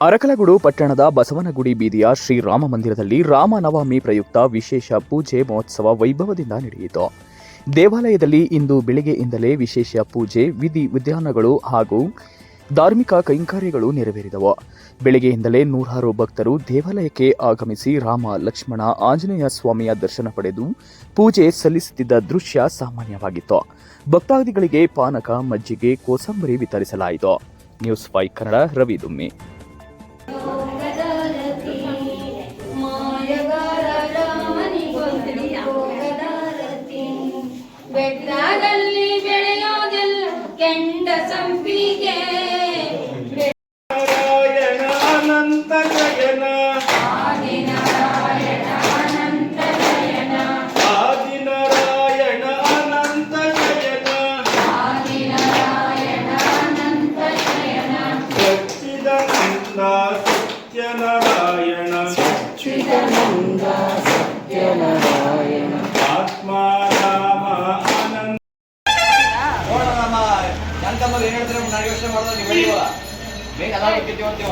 ಅರಕಲಗೂಡು ಪಟ್ಟಣದ ಬಸವನಗುಡಿ ಬೀದಿಯ ಶ್ರೀರಾಮ ಮಂದಿರದಲ್ಲಿ ರಾಮನವಮಿ ಪ್ರಯುಕ್ತ ವಿಶೇಷ ಪೂಜೆ ಮಹೋತ್ಸವ ವೈಭವದಿಂದ ನಡೆಯಿತು. ದೇವಾಲಯದಲ್ಲಿ ಇಂದು ಬೆಳಿಗ್ಗೆಯಿಂದಲೇ ವಿಶೇಷ ಪೂಜೆ, ವಿಧಿ ವಿಧಾನಗಳು ಹಾಗೂ ಧಾರ್ಮಿಕ ಕೈಂಕರ್ಯಗಳು ನೆರವೇರಿದವು. ಬೆಳಗ್ಗೆಯಿಂದಲೇ ನೂರಾರು ಭಕ್ತರು ದೇವಾಲಯಕ್ಕೆ ಆಗಮಿಸಿ ರಾಮ, ಲಕ್ಷ್ಮಣ, ಆಂಜನೇಯ ಸ್ವಾಮಿಯ ದರ್ಶನ ಪಡೆದು ಪೂಜೆ ಸಲ್ಲಿಸುತ್ತಿದ್ದ ದೃಶ್ಯ ಸಾಮಾನ್ಯವಾಗಿತ್ತು. ಭಕ್ತಾದಿಗಳಿಗೆ ಪಾನಕ, ಮಜ್ಜಿಗೆ, ಕೋಸಂಬರಿ ವಿತರಿಸಲಾಯಿತು. ನ್ಯೂಸ್ ಫೈ ಕನ್ನಡ, ರವಿ ದುಮ್ಮಿ. ಬೆಟ್ಟದಲ್ಲಿ ಬೆಳೆಯೋದೆಲ್ಲ ಕೆಂಡ ಸಂಪಿಗೆ ನಾರಾಯಣ ಅನಂತ ಶಯನ ಆದಿನಾರಾಯಣ ಅನಂತ ಶಯನ ಆದಿನಾರಾಯಣ ಅನಂತ ಶಯನ ಆದಿನಾರಾಯಣ ಅನಂತ ಶಯನ ಸಚ್ಚಿದಾನಂದ ಸತ್ಯನಾರಾಯಣ ಚಿದಾನಂದ ಸತ್ಯನಾರಾಯಣ ಜಾನಕಮ್ಮ ಏನ್ ಹೇಳ್ತಾರೆ? ನಾನು ಯೋಚನೆ ಮಾಡಿದ್ರೆ ನೀವು ಬೆಳೆಯುವ ಬೇಗ ಅದಾವ ಕಿತ್ತಿ ಹೋಗ್ತೀವಿ